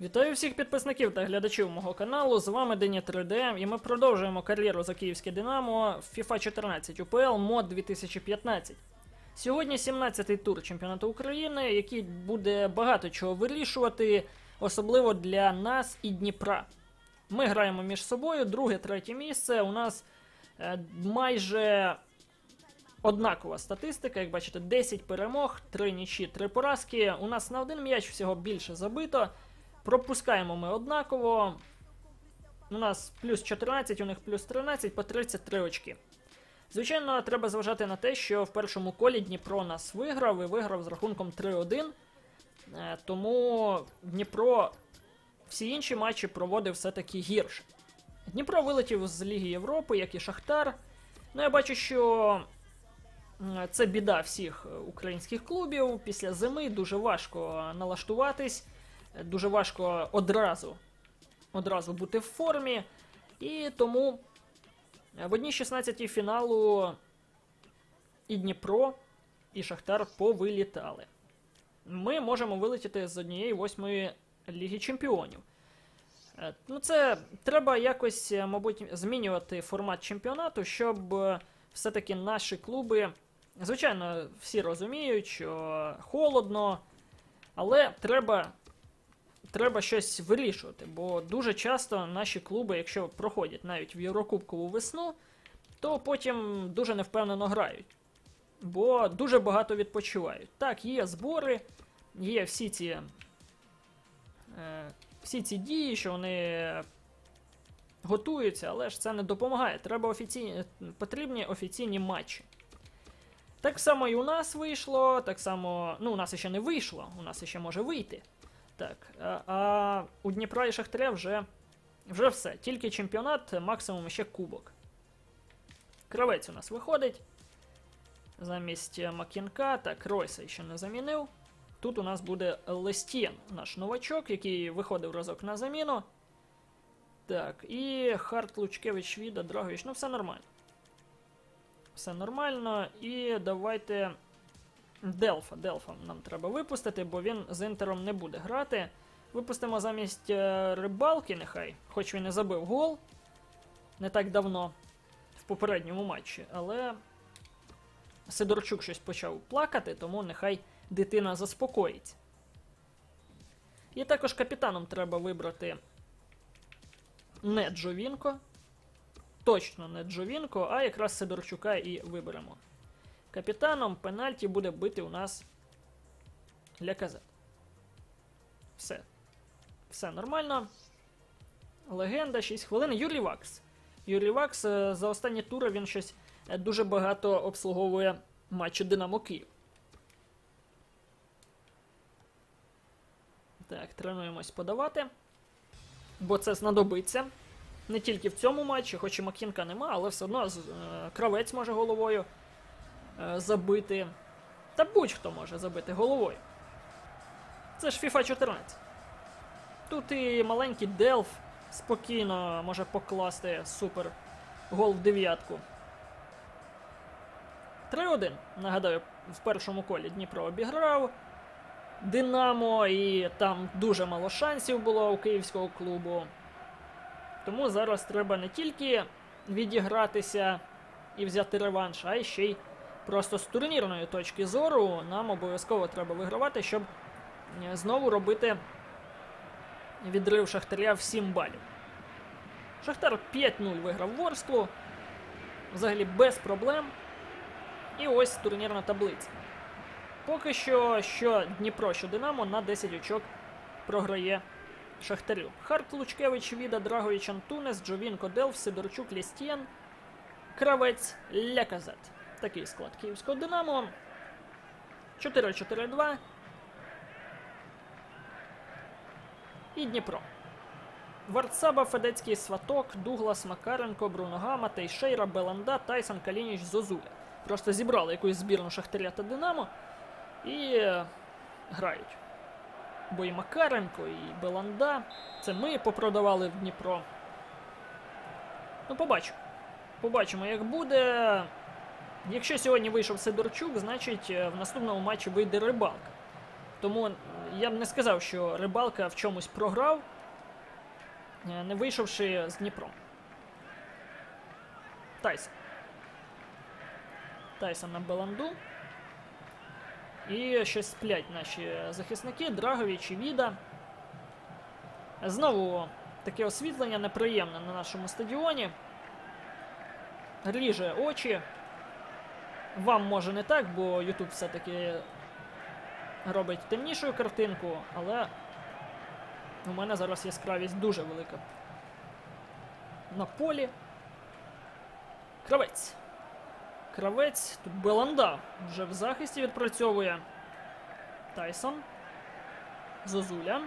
Вітаю всіх підписників та глядачів мого каналу. З вами Дені 3D, і ми продовжуємо кар'єру за київське Динамо в FIFA 14 UPL мод 2015. Сьогодні 17-й тур чемпіонату України, який буде багато чого вирішувати, особливо для нас і Дніпра. Ми граємо між собою, друге, третє місце. У нас е, майже однакова статистика. Як бачите, 10 перемог, 3 нічі, 3 поразки. У нас на один м'яч всього більше забито. Пропускаємо ми однаково. У нас плюс 14, у них плюс 13 по 33 очки. Звичайно, треба зважати на те, що в першому колі Дніпро нас виграв і виграв з рахунком 3-1. Е, Тому Дніпро всі інші матчі проводив все-таки гірше. Дніпро вилетів з Ліги Європи, як і Шахтар. Ну, я бачу, що це біда всіх українських клубів. Після зими дуже важко налаштуватись, дуже важко одразу, одразу бути в формі. І тому в одній 16 фіналу і Дніпро, і Шахтар повилітали. Ми можемо вилетіти з однієї восьмої Ліги Чемпіонів. Е, Ну, це треба якось, е, мабуть, змінювати формат чемпіонату, щоб е, все-таки наші клуби. Звичайно, всі розуміють, що холодно, але треба, треба щось вирішувати, бо дуже часто наші клуби, якщо проходять навіть в Єврокубкову весну, то потім дуже невпевнено грають. Бо дуже багато відпочивають. Так, є збори, є всі ці е, всі ці дії, що вони готуються, але ж це не допомагає. Треба офіційні, потрібні офіційні матчі. Так само і у нас вийшло, так само. Ну, у нас ще не вийшло, у нас ще може вийти. Так. А, а у Дніпра і Шахтаря вже, вже все. Тільки чемпіонат, максимум ще кубок. Кравець у нас виходить. Замість Макінка, так, Ройса ще не замінив. Тут у нас буде Лестєн, наш новачок, який виходив разок на заміну. Так, і Харт, Лучкевич, Віда, Драгович. Ну, все нормально. Все нормально. І давайте. Делфа. Делфа нам треба випустити, бо він з інтером не буде грати. Випустимо замість е, рибалки, нехай, хоч він і забив гол. Не так давно в попередньому матчі, але Сидорчук щось почав плакати, тому нехай дитина заспокоїться. І також капітаном треба вибрати не Джовінко. Точно не Джовінко, а якраз Сидорчука і виберемо. Капітаном пенальті буде бити у нас Ляказет. Все. Все нормально. Легенда, 6 хвилин. Юрій Вакс. Юрій Вакс е, за останні тури він щось е, дуже багато обслуговує матчі Динамо Київ. Так, тренуємось подавати. Бо це знадобиться. Не тільки в цьому матчі, хоч і Макінка нема, але все одно е, кравець може головою забити. Та будь-хто може забити головою. Це ж FIFA 14. Тут і маленький Делф спокійно може покласти супер гол в дев'ятку. 3-1. Нагадаю, в першому колі Дніпро обіграв. Динамо, і там дуже мало шансів було у київського клубу. Тому зараз треба не тільки відігратися і взяти реванш, а й ще й просто з турнірної точки зору нам обов'язково треба вигравати, щоб е, знову робити відрив Шахтаря в 7 балів. Шахтар 5-0 виграв Ворсклу. Взагалі без проблем. І ось турнірна таблиця. Поки що, що Дніпро, що Динамо на 10 очок програє Шахтарю. Харт Лучкевич, Віда, Драгович, Антунес, Джовінко, Делф, Сидорчук, Лістєн, Кравець, Ляказет. Такий склад київського Динамо. 4-4-2. І Дніпро. Варцаба, Федецький, Сваток, Дуглас, Макаренко, Бруногама, Тейшейра, Беланда, Тайсон, Калініч, Зозуля. Просто зібрали якусь збірну Шахтаря та Динамо і е, грають. Бо і Макаренко, і Беланда. Це ми попродавали в Дніпро. Ну, побачимо. Побачимо, як буде. Якщо сьогодні вийшов Сидорчук, значить е, в наступному матчі вийде рибалка. Тому я б не сказав, що рибалка в чомусь програв, е, не вийшовши з Дніпром. Тайсон. Тайсон на Баланду. І щось сплять наші захисники, Драгович і Віда. Знову таке освітлення неприємне на нашому стадіоні. Ріже очі. Вам може не так, бо YouTube все-таки робить темнішою картинку, але у мене зараз яскравість дуже велика. На полі. Кравець. Кравець. Тут Беланда вже в захисті відпрацьовує. Тайсон. Зозуля.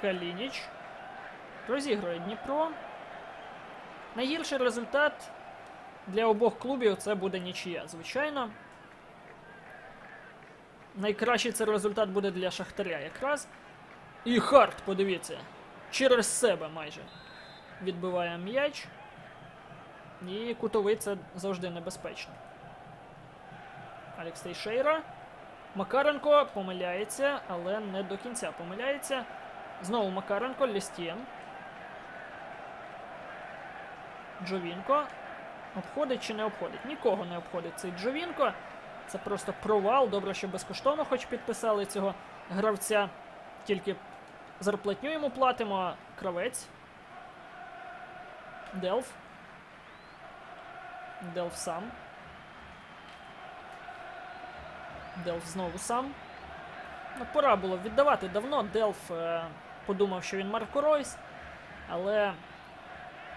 Калініч. Розігрує Дніпро. Найгірший результат для обох клубів це буде нічия, звичайно. Найкращий це результат буде для Шахтаря якраз. І Харт, подивіться. Через себе майже відбиває м'яч. І кутовий це завжди небезпечно. Алекс Тейшейра. Макаренко помиляється, але не до кінця помиляється. Знову Макаренко, Лістєн. Джовінко. Обходить чи не обходить? Нікого не обходить цей Джовінко. Це просто провал. Добре, що безкоштовно хоч підписали цього гравця. Тільки зарплатню йому платимо. Кравець. Делф. Делф сам. Делф знову сам. Ну, пора було віддавати давно. Делф е, подумав, що він Марко Ройс, але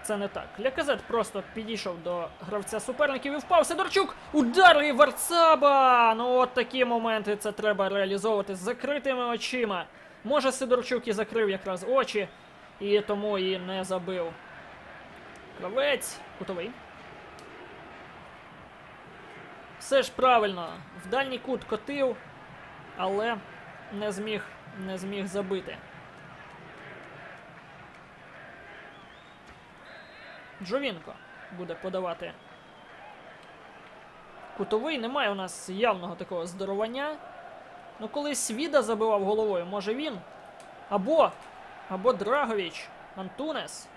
це не так. Ляказет просто підійшов до гравця суперників і впав. Сидорчук! Удар Варцаба! Ну от такі моменти це треба реалізовувати з закритими очима. Може, Сидорчук і закрив якраз очі, і тому і не забив. Кравець, кутовий. Все ж правильно. В дальній кут котив, але не зміг, не зміг забити. Джовінко буде подавати. Кутовий немає у нас явного такого здоровання. Ну, колись Віда забивав головою, може він. Або. Або Драгович. Антунес.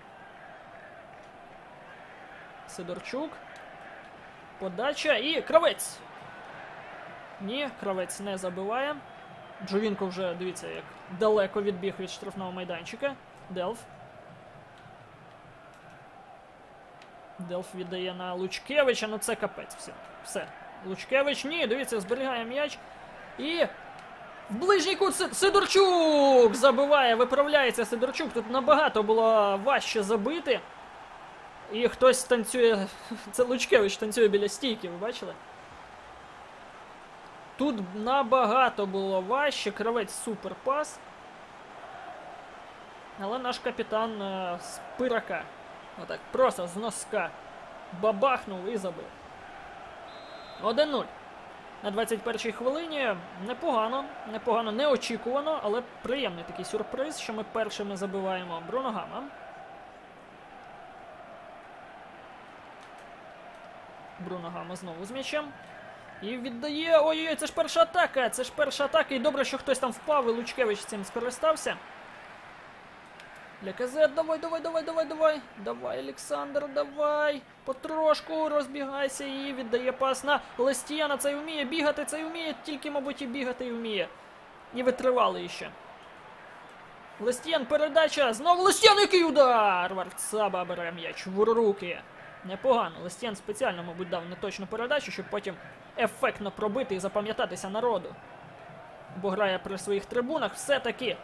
Сидорчук. Подача і кравець. Ні, кравець не забиває. Джовінко вже, дивіться, як далеко відбіг від штрафного майданчика. Делф. Делф віддає на Лучкевича, ну це капець. Все. Все. Лучкевич, ні, дивіться, зберігає м'яч. І. В ближній кут Сидорчук забиває, виправляється Сидорчук. Тут набагато було важче забити. І хтось танцює. Це Лучкевич танцює біля стійки, ви бачили? Тут набагато було важче. Кравець супер пас. Але наш капітан е, з пирака. Отак, просто з носка. Бабахнув і забив. 1-0. На 21-й хвилині непогано, непогано, неочікувано, але приємний такий сюрприз, що ми першими забиваємо Бруно Гама. Бруно Гама знову з м'ячем. І віддає. Ой-ой-ой, це ж перша атака! Це ж перша атака. І добре, що хтось там впав, і Лучкевич цим скористався. Ляказет, давай, давай, давай, давай, давай. Давай, Олександр, давай. Потрошку розбігайся і віддає пас на Лестіяна. Цей вміє бігати, цей вміє, тільки, мабуть, і бігати і вміє. І витривали ще. Лестіян, передача. Знову Лестіян, який удар! Варцаба бере м'яч в руки. Непогано. Лестіян спеціально, мабуть, дав неточну передачу, щоб потім ефектно пробити і запам'ятатися народу. Бо грає при своїх трибунах все-таки.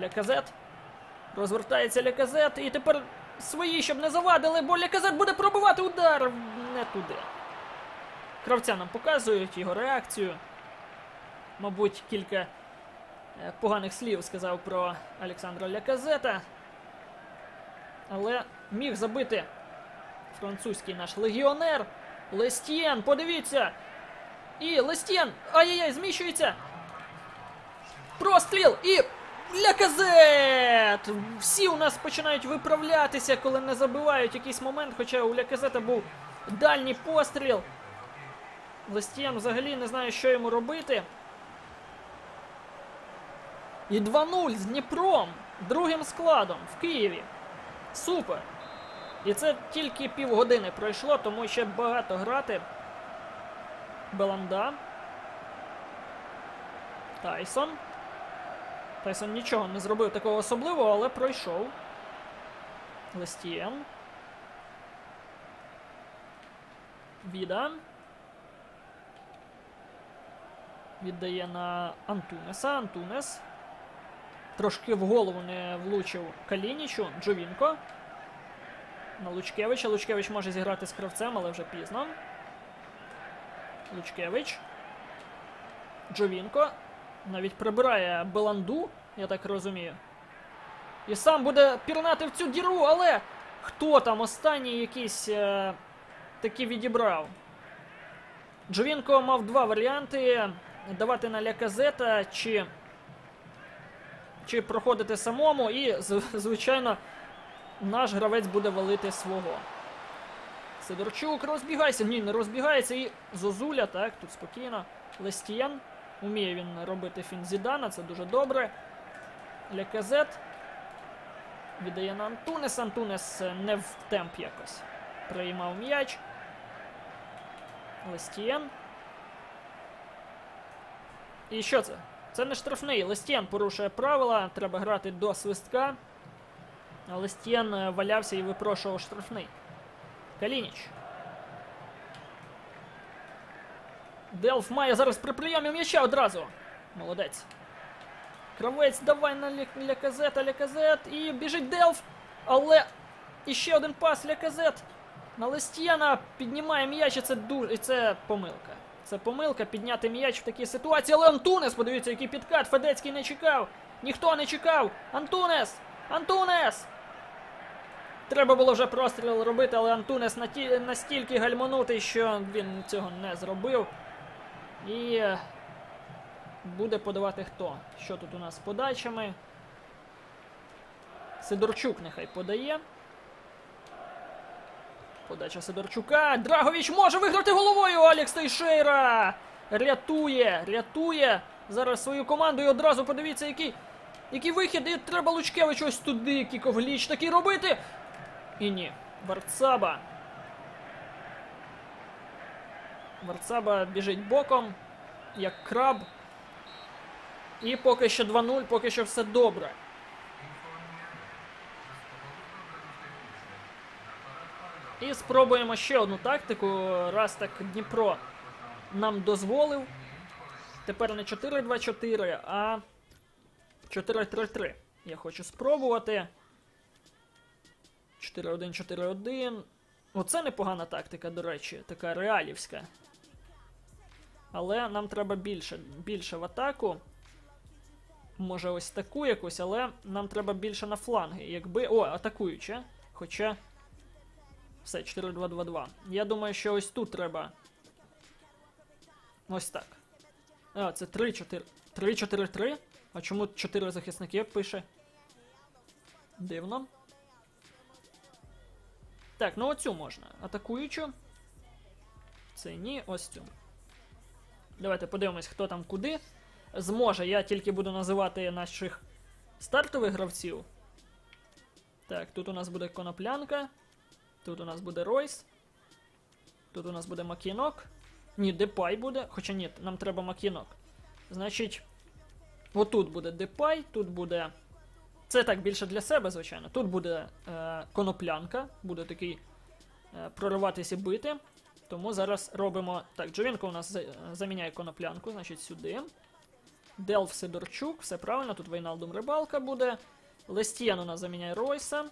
Ляказет. Розвертається Ляказет, і тепер свої, щоб не завадили, бо Ляказет буде пробивати удар не туди. Кравця нам показують його реакцію. Мабуть, кілька е, поганих слів сказав про Олександра Ляказета. Але міг забити французький наш легіонер. Лестієн, подивіться! І Лестієн! Ай-яй-яй, зміщується! Простріл і Ляказет! Всі у нас починають виправлятися, коли не забивають якийсь момент, хоча у Ляказета був дальній постріл. Лестіян взагалі не знає, що йому робити. І 2-0 з Дніпром. Другим складом в Києві. Супер. І це тільки півгодини пройшло, тому ще багато грати. Беланда. Тайсон. Тайсон нічого не зробив такого особливого, але пройшов. Лестієн. Віда. Віддає на Антунеса. Антунес. Трошки в голову не влучив Калінічу. Джовінко. На Лучкевича. Лучкевич може зіграти з кравцем, але вже пізно. Лучкевич. Джовінко. Навіть прибирає Беланду, я так розумію. І сам буде пірнати в цю діру, але хто там останній якийсь е, таки відібрав? Джовінко мав два варіанти: давати на Ляказета чи, чи проходити самому, і, звичайно, наш гравець буде валити свого. Сидорчук, розбігайся. Ні, не розбігається. І Зозуля, так, тут спокійно. Лестієн. Уміє він робити фін Зідана, це дуже добре. Ляказет. Віддає на Антунес. Антунес е, не в темп якось. Приймав м'яч. Лестієн. І що це? Це не штрафний. Лестієн порушує правила. Треба грати до свистка. Лестієн е, валявся і випрошував штрафний. Калініч. Делф має зараз при прийомі м'яча одразу. Молодець. Кравець, давай на Ля- Ляказета, Ляказет. І біжить Делф. Але іще один пас Ляказет. На Лестієна піднімає м'яч, і це дуже. І це помилка. Це помилка підняти м'яч в такій ситуації. Але Антунес, подивіться, який підкат. Федецький не чекав. Ніхто не чекав. Антунес! Антунес! Треба було вже простріл робити, але Антунес настільки гальмонутий, що він цього не зробив. І е, буде подавати хто? Що тут у нас з подачами? Сидорчук нехай подає. Подача Сидорчука. Драгович може виграти головою. Алекс Тейшейра рятує, рятує зараз свою команду. І одразу подивіться, який, який вихід. І треба Лучкевич ось туди. Кіковліч такий робити. І ні. Варцаба. Варцаба біжить боком, як краб. І поки що 2-0, поки що все добре. І спробуємо ще одну тактику. Раз так Дніпро нам дозволив. Тепер не 4-2-4, а 4-3-3. Я хочу спробувати. 4-1-4-1. Оце непогана тактика, до речі, така реалівська. Але нам треба більше, більше в атаку. Може, ось таку якусь, але нам треба більше на фланги. Якби. О, атакуюча. Хоча. Все, 4-2-2-2. Я думаю, що ось тут треба. Ось так. А, це 3-4. 3-4-3? А чому 4 захисники пише? Дивно. Так, ну оцю можна. Атакуючу. Це ні, ось цю. Давайте подивимось, хто там куди. Зможе, я тільки буду називати наших стартових гравців. Так, тут у нас буде коноплянка. Тут у нас буде Ройс. Тут у нас буде Макінок. Ні, Депай буде. Хоча ні, нам треба Макінок. Значить, отут буде Депай, тут буде. Це так більше для себе, звичайно. Тут буде е, коноплянка, буде такий е, прориватись і бити. Тому зараз робимо. Так, Джовінко у нас заміняє коноплянку, значить сюди. Делф Сидорчук, все правильно, тут Вейналдум Рибалка буде. Лестіян у нас заміняє Ройса.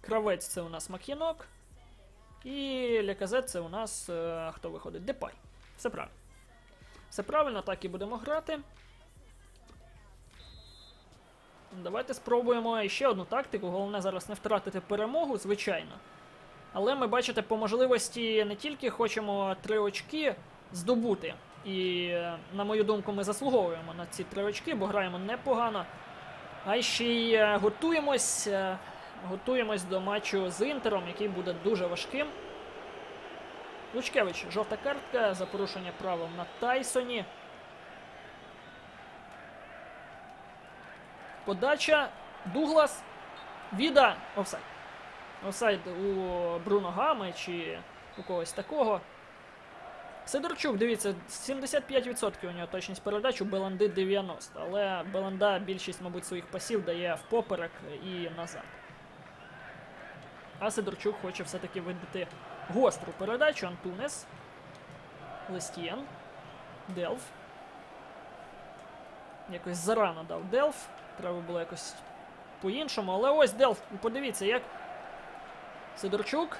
Кравець це у нас Макінок. І Ляказет це у нас. Е, хто виходить? Депай. Все правильно. Все правильно, так і будемо грати. Давайте спробуємо ще одну тактику. Головне зараз не втратити перемогу, звичайно. Але ми, бачите, по можливості не тільки хочемо три очки здобути. І, на мою думку, ми заслуговуємо на ці три очки, бо граємо непогано. А ще й е, готуємось, е, готуємось до матчу з Інтером, який буде дуже важким. Лучкевич, жовта картка за порушення правил на Тайсоні. Подача. Дуглас. Віда. Офсайд. Офсайд у Бруно Гами чи у когось такого. Сидорчук, дивіться, 75% у нього точність передач, у Беланди 90%. Але Беланда більшість, мабуть, своїх пасів дає впоперек і назад. А Сидорчук хоче все-таки видати гостру передачу. Антунес. Лестієн. Делф. Якось зарано дав Делф. Треба було якось по-іншому. Але ось Делф, подивіться, як. Сидорчук.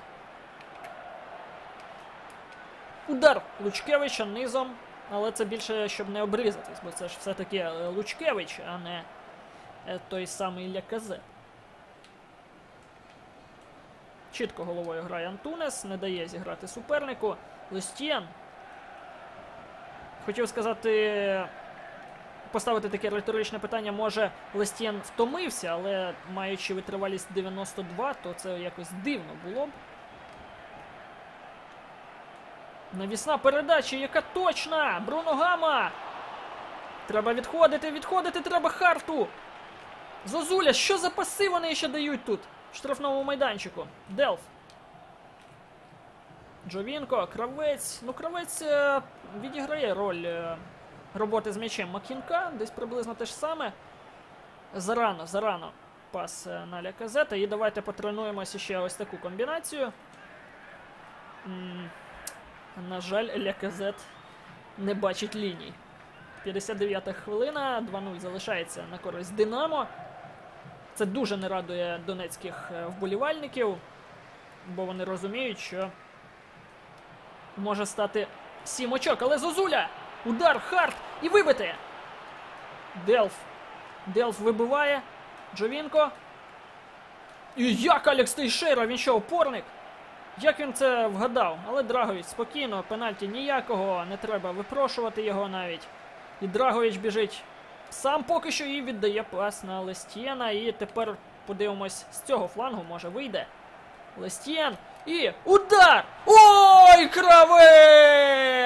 Удар Лучкевича низом. Але це більше, щоб не обрізатись, бо це ж все-таки е, Лучкевич, а не е, той самий Ляказет. Чітко головою грає Антунес, не дає зіграти супернику. Лестієн. Хотів сказати, поставити таке риторичне питання, може Лестієн втомився, але маючи витривалість 92, то це якось дивно було б. Навісна передача, яка точна! Бруно Гама! Треба відходити, відходити треба Харту! Зозуля, що за паси вони ще дають тут? В штрафному майданчику. Делф. Джовінко, кравець. Ну, кравець е, відіграє роль е, роботи з м'ячем Макінка, десь приблизно те ж саме. Зарано, зарано пас е, на Ляказета. І давайте потренуємося ще ось таку комбінацію. На жаль, Ляказет не бачить ліній. 59-та хвилина, 2-0 залишається на користь Динамо. Це дуже не радує донецьких е, вболівальників, бо вони розуміють, що може стати сім очок. Але Зозуля! Удар, хард і вибити! Делф. Делф вибиває. Джовінко. І як Алекс Тейшера? Він що, опорник? Як він це вгадав? Але Драгович спокійно, пенальті ніякого, не треба випрошувати його навіть. І Драгович біжить сам поки що і віддає пас на Лестієна. І тепер подивимось з цього флангу, може вийде. Лестієн. І удар! Ой, кравець!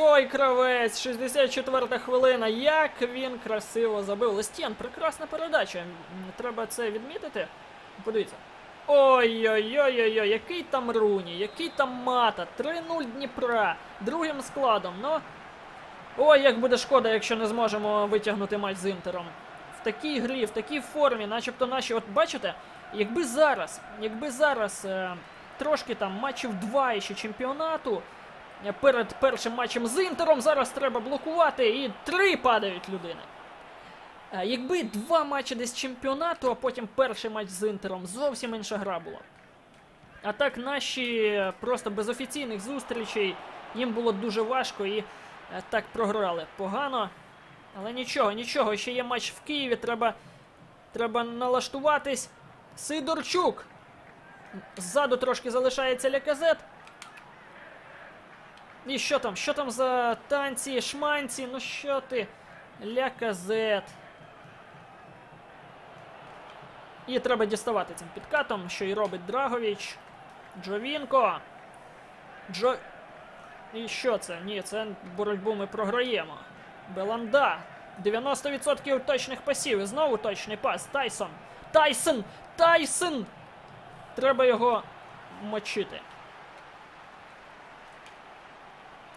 Ой, кравець! 64 хвилина. Як він красиво забив. Лестієн, прекрасна передача. Треба це відмітити. Подивіться. Ой-ой-ой-ой-ой, який там Руні, який там мата. 3-0 Дніпра. Другим складом. Ну. Ой, як буде шкода, якщо не зможемо витягнути матч з Інтером. В такій грі, в такій формі, начебто наші, от бачите, якби зараз, якби зараз е, трошки там матчів два іще чемпіонату. Перед першим матчем з Інтером зараз треба блокувати і три падають людини. Е, Якби два матчі десь чемпіонату, а потім перший матч з Інтером, зовсім інша гра була. А так наші е, просто без офіційних зустрічей їм було дуже важко і е, так програли погано. Але нічого, нічого, ще є матч в Києві, треба, треба налаштуватись. Сидорчук. Ззаду трошки залишається Ляказет. І що там? Що там за танці, шманці? Ну що ти? Ляказет. І треба діставати цим підкатом, що і робить Драгович. Джовінко. Джо. І що це? Ні, це боротьбу ми програємо. Беланда. 90% точних пасів. І знову точний пас. Тайсон. Тайсон! Тайсон! Треба його мочити.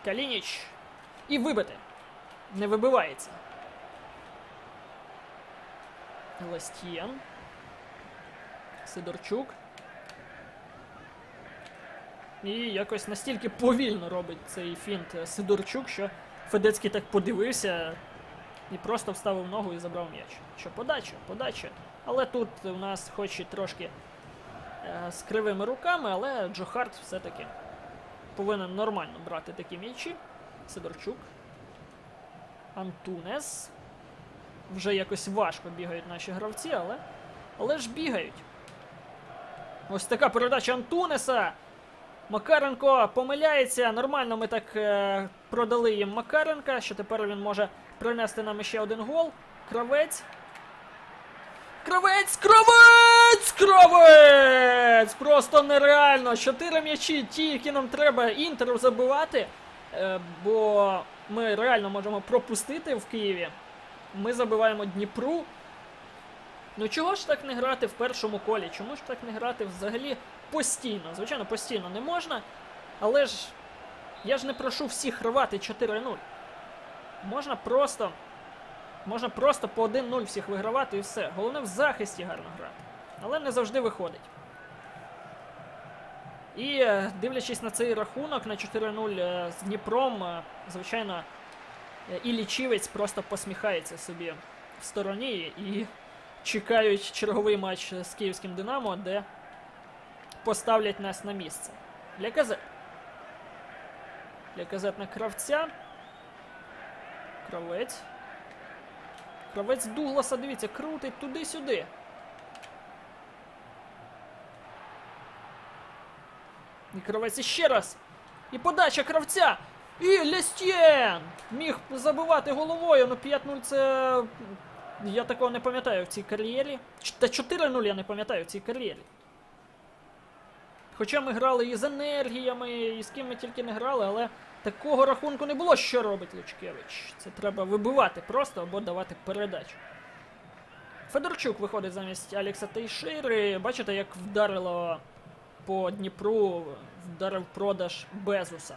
Калініч. І вибити. Не вибивається. Лестієн. Сидорчук. І якось настільки повільно робить цей фінт Сидорчук, що Федецький так подивився і просто вставив ногу і забрав м'яч. Що подача, подача. Але тут у нас хоч і трошки з кривими руками, але Джо Харт все-таки повинен нормально брати такі м'ячі. Сидорчук. Антунес. Вже якось важко бігають наші гравці, але, але ж бігають. Ось така передача Антунеса. Макаренко помиляється. Нормально ми так е, продали їм Макаренка, що тепер він може принести нам ще один гол. Кравець. Кравець! Кравець! Кравець! Просто нереально. Чотири м'ячі, ті, які нам треба інтеру забивати. Е, бо ми реально можемо пропустити в Києві. Ми забиваємо Дніпру. Ну чого ж так не грати в першому колі? Чому ж так не грати взагалі постійно? Звичайно, постійно не можна, але ж я ж не прошу всіх рвати 4-0. Можна просто. Можна просто по 1-0 всіх вигравати і все. Головне в захисті гарно грати. Але не завжди виходить. І е, дивлячись на цей рахунок на 4-0 е, з Дніпром, е, звичайно, і лічівець просто посміхається собі в стороні і чекають черговий матч з київським Динамо, де поставлять нас на місце. Ляказет. Ляказет на кравця. Кравець. Кравець Дугласа, дивіться, крутить туди-сюди. І кравець іще раз. І подача кравця. І Лестєн! Міг забивати головою, ну 5-0 це. Я такого не пам'ятаю в цій кар'єрі. Та 4-0 я не пам'ятаю в цій кар'єрі. Хоча ми грали і з енергіями, і з ким ми тільки не грали, але такого рахунку не було, що робить Лучкевич. Це треба вибивати просто або давати передачу. Федорчук виходить замість Алекса Тейшири. Бачите, як вдарило по Дніпру, вдарив продаж Безуса,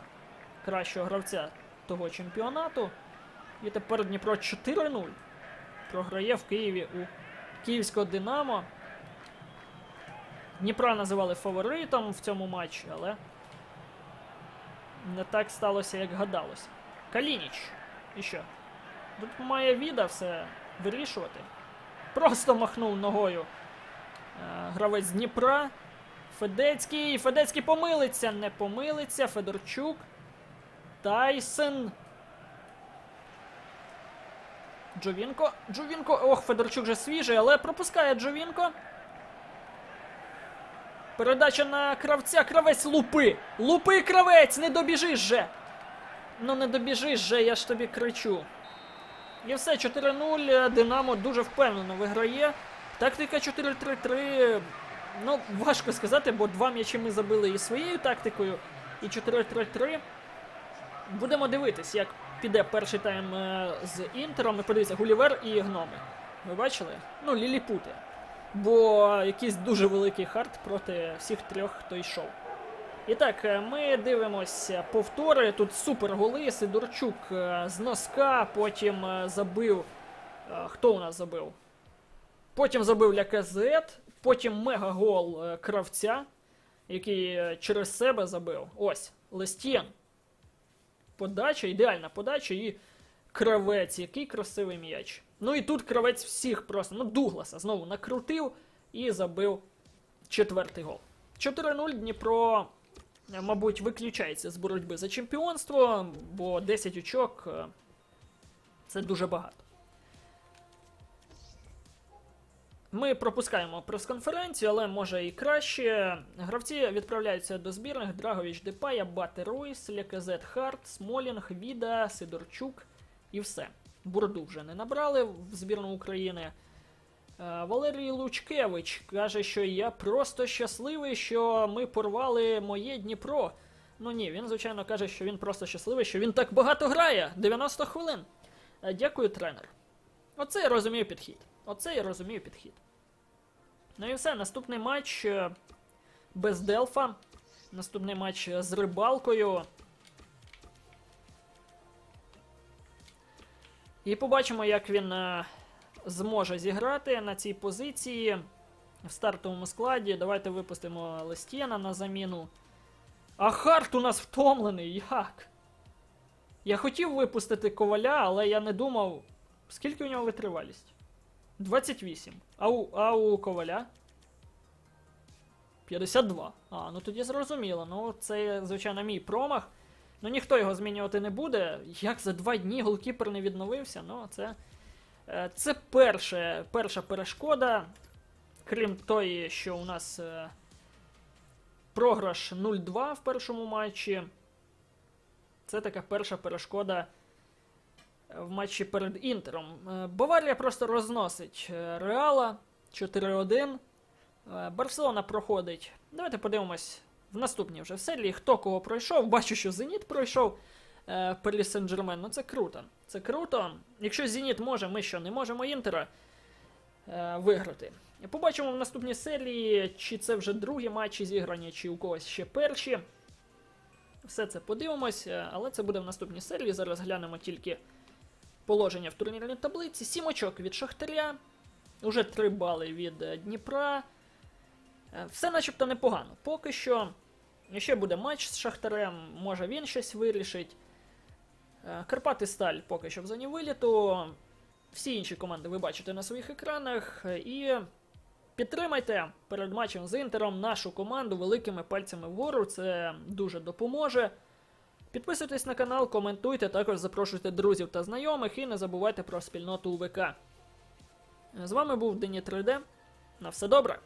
кращого гравця того чемпіонату. І тепер Дніпро 4-0 програє в Києві у Київського Динамо. Дніпра називали фаворитом в цьому матчі, але не так сталося, як гадалося. Калініч. І що? Тут має віда все вирішувати. Просто махнув ногою е, гравець Дніпра. Федецький. Федецький помилиться. Не помилиться. Федорчук. Тайсен. Джовінко. Джовінко. Ох, Федорчук вже свіжий, але пропускає Джовінко. Передача на кравця. Кравець лупи. Лупи кравець! Не добіжиш же. Ну не добіжиш же, я ж тобі кричу. І все, 4-0. Динамо дуже впевнено виграє. Тактика 4-3-3. Ну, важко сказати, бо два м'ячі ми забили і своєю тактикою, і 4-3-3. Будемо дивитись, як піде перший тайм е, з Інтером. Подивіться, Гулівер і гноми. Ви бачили? Ну, ліліпути. Бо якийсь дуже великий хард проти всіх трьох, хто йшов. І так, е, ми дивимося повтори. Тут супер голи. Сидорчук е, з носка, потім е, забив. Хто у нас забив? Потім забив Ляказет, потім мегагол кравця, який через себе забив. Ось, Лестєн. Подача, ідеальна подача і кравець. Який красивий м'яч. Ну і тут кравець всіх просто. Ну, Дугласа знову накрутив і забив четвертий гол. 4-0 Дніпро, е, мабуть, виключається з боротьби за чемпіонство, бо 10 очок е, це дуже багато. Ми пропускаємо прес-конференцію, але може і краще. Гравці відправляються до збірних: Драгович Депая, Бати Ройс, Леказет Харт, Смолінг, Віда, Сидорчук і все. Бурду вже не набрали в збірну України. Е, Валерій Лучкевич каже, що я просто щасливий, що ми порвали моє Дніпро. Ну ні, він, звичайно, каже, що він просто щасливий, що він так багато грає. 90 хвилин. Е, Дякую, тренер. Оце я розумію підхід. Оце я розумію підхід. Ну і все, наступний матч е, без Делфа. Наступний матч з рибалкою. І побачимо, як він е, зможе зіграти на цій позиції в стартовому складі. Давайте випустимо Лестєна на заміну. А Харт у нас втомлений. Як? Я хотів випустити коваля, але я не думав. Скільки у нього витривалість? 28. А у, а у коваля? 52. А, ну тоді зрозуміло. Ну, це, звичайно, мій промах. Ну ніхто його змінювати не буде. Як за два дні голкіпер не відновився, ну це. е, Це перше, перша перешкода. Крім тої, що у нас е, програш 0-2 в першому матчі. Це така перша перешкода в матчі перед Інтером. Е, Баварія просто розносить е, Реала 4-1. Е, Барселона проходить. Давайте подивимось в наступній вже серії, хто кого пройшов. Бачу, що Зеніт пройшов е, Парі Сен-Джермен. Ну це круто. Це круто. Якщо Зеніт може, ми що не можемо Інтера. е, виграти. Побачимо в наступній серії, чи це вже другі матчі зіграні, чи у когось ще перші. Все це подивимось, е, але це буде в наступній серії. Зараз глянемо тільки положення в турнірній таблиці. Сім очок від Шахтаря, уже 3 бали від е, Дніпра. Е, Все начебто непогано. Поки що ще буде матч з Шахтарем, може він щось вирішить. Е, Карпати Сталь поки що в зоні виліту. Всі інші команди ви бачите на своїх екранах. І підтримайте перед матчем з Інтером нашу команду великими пальцями вгору. Це дуже допоможе. Підписуйтесь на канал, коментуйте, також запрошуйте друзів та знайомих і не забувайте про спільноту УВК. З вами був Дені 3D. На все добре!